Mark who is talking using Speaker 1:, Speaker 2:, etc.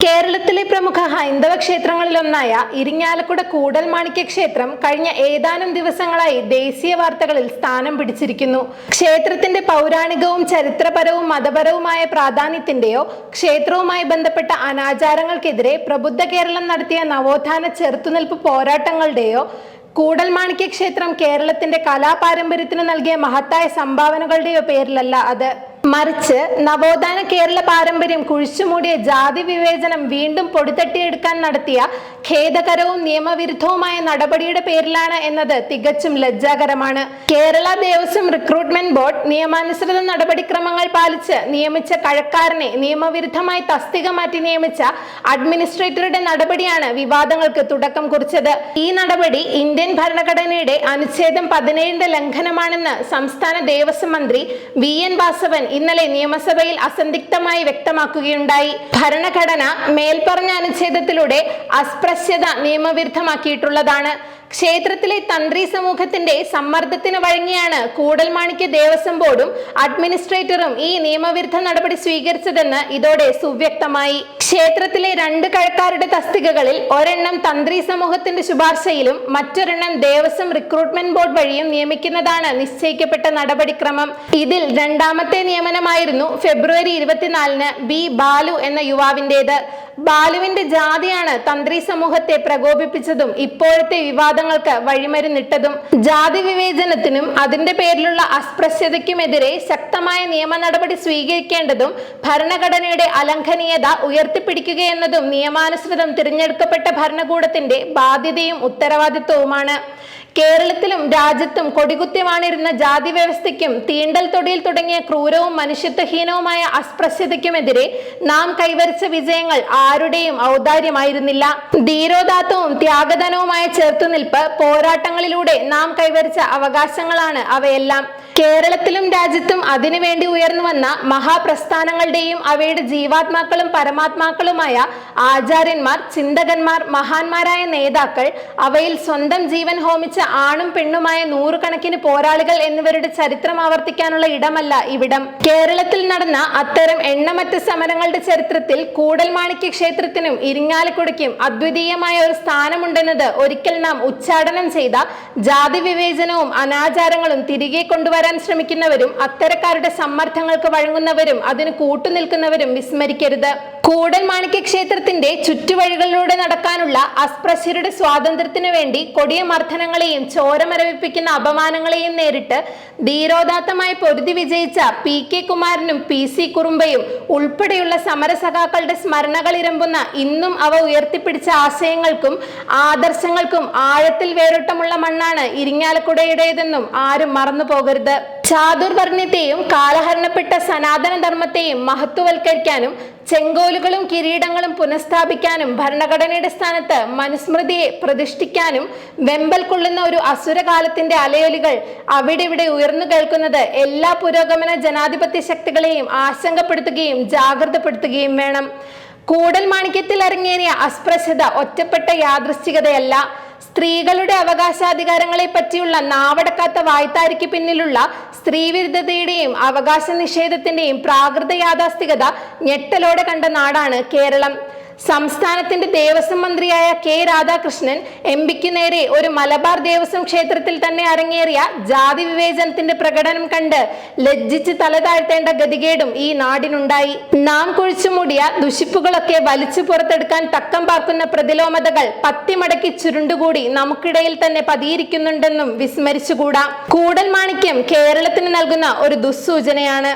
Speaker 1: കേരളത്തിലെ പ്രമുഖ ഹൈന്ദവ ക്ഷേത്രങ്ങളിലൊന്നായ ഇരിങ്ങാലക്കുട കൂടൽമാണിക്യ ക്ഷേത്രം കഴിഞ്ഞ ഏതാനും ദിവസങ്ങളായി ദേശീയ വാർത്തകളിൽ സ്ഥാനം പിടിച്ചിരിക്കുന്നു. ക്ഷേത്രത്തിന്റെ പൗരാണികവും ചരിത്രപരവും മതപരവുമായ പ്രാധാന്യത്തിന്റെയോ ക്ഷേത്രവുമായി ബന്ധപ്പെട്ട അനാചാരങ്ങൾക്കെതിരെ പ്രബുദ്ധ കേരളം നടത്തിയ നവോത്ഥാന ചെറുത്തുനിൽപ്പ് പോരാട്ടങ്ങളുടെയോ കൂടൽമാണിക്യ ക്ഷേത്രം കേരളത്തിന്റെ കലാപാരമ്പര്യത്തിന് നൽകിയ മഹത്തായ സംഭാവനകളുടെയോ പേരിലല്ല അത്. മറിച്ച് നവോത്ഥാന കേരള പാരമ്പര്യം കുഴിച്ചുമൂടിയ ജാതി വിവേചനം വീണ്ടും പൊടിത്തട്ടിയെടുക്കാൻ നടത്തിയ ഖേദകരവും നിയമവിരുദ്ധവുമായ നടപടിയുടെ പേരിലാണ് എന്നത് തികച്ചും ലജ്ജാകരമാണ്. കേരള ദേവസ്വം റിക്രൂട്ട്മെന്റ് ബോർഡ് നിയമാനുസൃത നടപടിക്രമങ്ങൾ പാലിച്ച് നിയമിച്ച കഴക്കാരനെ നിയമവിരുദ്ധമായി തസ്തിക മാറ്റി നിയമിച്ച അഡ്മിനിസ്ട്രേറ്ററുടെ നടപടിയാണ് വിവാദങ്ങൾക്ക് തുടക്കം കുറിച്ചത്. ഈ നടപടി ഇന്ത്യൻ ഭരണഘടനയുടെ അനുച്ഛേദം പതിനേഴിന്റെ ലംഘനമാണെന്ന് സംസ്ഥാന ദേവസ്വം മന്ത്രി വി എൻ വാസവൻ ഇന്നലെ നിയമസഭയിൽ അസന്ധിഗ്ധമായി വ്യക്തമാക്കുകയുണ്ടായി. ഭരണഘടന മേൽപ്പറഞ്ഞ അനുച്ഛേദത്തിലൂടെ അസ്പൃശ്യത നിയമവിരുദ്ധമാക്കിയിട്ടുള്ളതാണ്. ക്ഷേത്രത്തിലെ തന്ത്രി സമൂഹത്തിന്റെ സമ്മർദ്ദത്തിന് വഴങ്ങിയാണ് കൂടൽമാണിക്യ ദേവസ്വം ബോർഡും അഡ്മിനിസ്ട്രേറ്ററും ഈ നിയമവിരുദ്ധ നടപടി സ്വീകരിച്ചതെന്ന് ഇതോടെ സുവ്യക്തമായി. ക്ഷേത്രത്തിലെ രണ്ട് കഴക്കാരുടെ തസ്തികകളിൽ ഒരെണ്ണം തന്ത്രി സമൂഹത്തിന്റെ ശുപാർശയിലും മറ്റൊരെണ്ണം ദേവസ്വം റിക്രൂട്ട്മെന്റ് ബോർഡ് വഴിയും നിയമിക്കുന്നതാണ് നിശ്ചയിക്കപ്പെട്ട നടപടിക്രമം. ഇതിൽ രണ്ടാമത്തെ നിയമനമായിരുന്നു ഫെബ്രുവരി ഇരുപത്തിനാലിന് ബി ബാലു എന്ന യുവാവിന്റേത്. ബാലുവിന്റെ ജാതിയാണ് തന്ത്രി സമൂഹത്തെ പ്രകോപിപ്പിച്ചതും ഇപ്പോഴത്തെ വിവാദങ്ങൾക്ക് വഴിമരുന്നിട്ടതും. ജാതി വിവേചനത്തിനും അതിന്റെ പേരിലുള്ള അസ്പൃശ്യതയ്ക്കുമെതിരെ ശക്തമായ നിയമ നടപടി സ്വീകരിക്കേണ്ടതും ഭരണഘടനയുടെ അലംഘനീയത ഉയർത്തിപ്പിടിക്കുകയെന്നതും നിയമാനുസൃതം തിരഞ്ഞെടുക്കപ്പെട്ട ഭരണകൂടത്തിന്റെ ബാധ്യതയും ഉത്തരവാദിത്വവുമാണ്. കേരളത്തിലും രാജ്യത്തും കൊടികുത്തിവാണിരുന്ന ജാതി വ്യവസ്ഥയ്ക്കും തീണ്ടൽ തൊടിയിൽ തുടങ്ങിയ ക്രൂരവും മനുഷ്യത്വഹീനവുമായ അസ്പൃശ്യതയ്ക്കുമെതിരെ നാം കൈവരിച്ച വിജയങ്ങൾ ആരുടെയും ഔദാര്യമായിരുന്നില്ല. ധീരോദാത്തവും ത്യാഗധനവുമായ ചേർത്തുനിൽപ്പ് പോരാട്ടങ്ങളിലൂടെ നാം കൈവരിച്ച അവകാശങ്ങളാണ് അവയെല്ലാം. കേരളത്തിലും രാജ്യത്തും അതിനുവേണ്ടി ഉയർന്നു വന്ന മഹാപ്രസ്ഥാനങ്ങളുടെയും അവയുടെ ജീവാത്മാക്കളും പരമാത്മാക്കളുമായ ആചാര്യന്മാർ ചിന്തകന്മാർ മഹാന്മാരായ നേതാക്കൾ അവയിൽ സ്വന്തം ജീവൻ ഹോമിച്ച ആണും പെണ്ണുമായ നൂറുകണക്കിന് പോരാളികൾ എന്നിവരുടെ ചരിത്രം ആവർത്തിക്കാനുള്ള ഇടമല്ല ഇവിടം. കേരളത്തിൽ നടന്ന അത്തരം എണ്ണമറ്റ സമരങ്ങളുടെ ചരിത്രത്തിൽ കൂടൽമാണിക്യ ക്ഷേത്രത്തിനും ഇരിങ്ങാലക്കുടയ്ക്കും അദ്വിതീയമായ ഒരു സ്ഥാനമുണ്ടെന്നത് ഒരിക്കൽ നാം ഉച്ചാടനം ചെയ്ത ജാതി വിവേചനവും അനാചാരങ്ങളും തിരികെ കൊണ്ടുവരാൻ ശ്രമിക്കുന്നവരും അത്തരക്കാരുടെ സമ്മർദ്ദങ്ങൾക്ക് വഴങ്ങുന്നവരും അതിന് കൂട്ടുനിൽക്കുന്നവരും വിസ്മരിക്കരുത്. കൂടൽമാണിക്യ ക്ഷേത്രത്തിന്റെ ചുറ്റുവഴികളിലൂടെ നടക്കാനുള്ള അസ്പ്രശ്യരുടെ സ്വാതന്ത്ര്യത്തിനു വേണ്ടി കൊടിയ മർദ്ദനങ്ങളെയും ചോരമരവിപ്പിക്കുന്ന അപമാനങ്ങളെയും നേരിട്ട് ധീരോദാത്തമായി പൊരുതി വിജയിച്ച പി കെ കുമാരനും പി സി കുറുമ്പയും ഉൾപ്പെടെയുള്ള സമരസഖാക്കളുടെ സ്മരണകൾ ഇരമ്പുന്ന ഇന്നും അവ ഉയർത്തിപ്പിടിച്ച ആശയങ്ങൾക്കും ആദർശങ്ങൾക്കും ആഴത്തിൽ വേരോട്ടമുള്ള മണ്ണാണ് ഇരിങ്ങാലക്കുടയുടേതെന്നും ആരും മറന്നു പോകരുത്. ചാതുർവർണ്യത്തെയും കാലഹരണപ്പെട്ട സനാതനധർമ്മത്തെയും മഹത്വവൽക്കരിക്കാനും ചെങ്കോലുകളും കിരീടങ്ങളും പുനഃസ്ഥാപിക്കാനും ഭരണഘടനയുടെ സ്ഥാനത്ത് മനുസ്മൃതിയെ പ്രതിഷ്ഠിക്കാനും വെമ്പൽ കൊള്ളുന്ന ഒരു അസുരകാലത്തിന്റെ അലയൊലികൾ അവിടെ ഇവിടെ ഉയർന്നു കേൾക്കുന്നത് എല്ലാ പുരോഗമന ജനാധിപത്യ ശക്തികളെയും ആശങ്കപ്പെടുത്തുകയും ജാഗ്രതപ്പെടുത്തുകയും വേണം. കൂടൽ മാണിക്യത്തിൽ അരങ്ങേറിയ അസ്പൃശ്യത ഒറ്റപ്പെട്ട യാദൃശ്ചികതയല്ല സ്ത്രീകളുടെ അവകാശാധികാരങ്ങളെ പറ്റിയുള്ള നാവടക്കാത്ത വായ്ത്താരിക്ക് പിന്നിലുള്ള സ്ത്രീവിരുദ്ധതയുടെയും അവകാശ നിഷേധത്തിന്റെയും പ്രാകൃത യാഥാസ്ഥികത ഞെട്ടലോടെ കണ്ട നാടാണ് കേരളം. സംസ്ഥാനത്തിന്റെ ദേവസ്വം മന്ത്രിയായ കെ രാധാകൃഷ്ണൻ എം പിക്ക് നേരെ ഒരു മലബാർ ദേവസ്വം ക്ഷേത്രത്തിൽ തന്നെ അരങ്ങേറിയ ജാതി വിവേചനത്തിന്റെ പ്രകടനം കണ്ട് ലജ്ജിച്ച് തല താഴ്ത്തേണ്ട ഗതികേടും ഈ നാടിനുണ്ടായി. നാം കുഴിച്ചുമൂടിയ ദുഷിപ്പുകളൊക്കെ വലിച്ചു പുറത്തെടുക്കാൻ തക്കം പാർക്കുന്ന പ്രതിലോമതകൾ പത്തിമടക്കി ചുരുണ്ടുകൂടി നമുക്കിടയിൽ തന്നെ പതിയിരിക്കുന്നുണ്ടെന്നും വിസ്മരിച്ചുകൂടാ. കൂടൽ മാണിക്യം കേരളത്തിന് നൽകുന്ന ഒരു ദുസ്സൂചനയാണ്.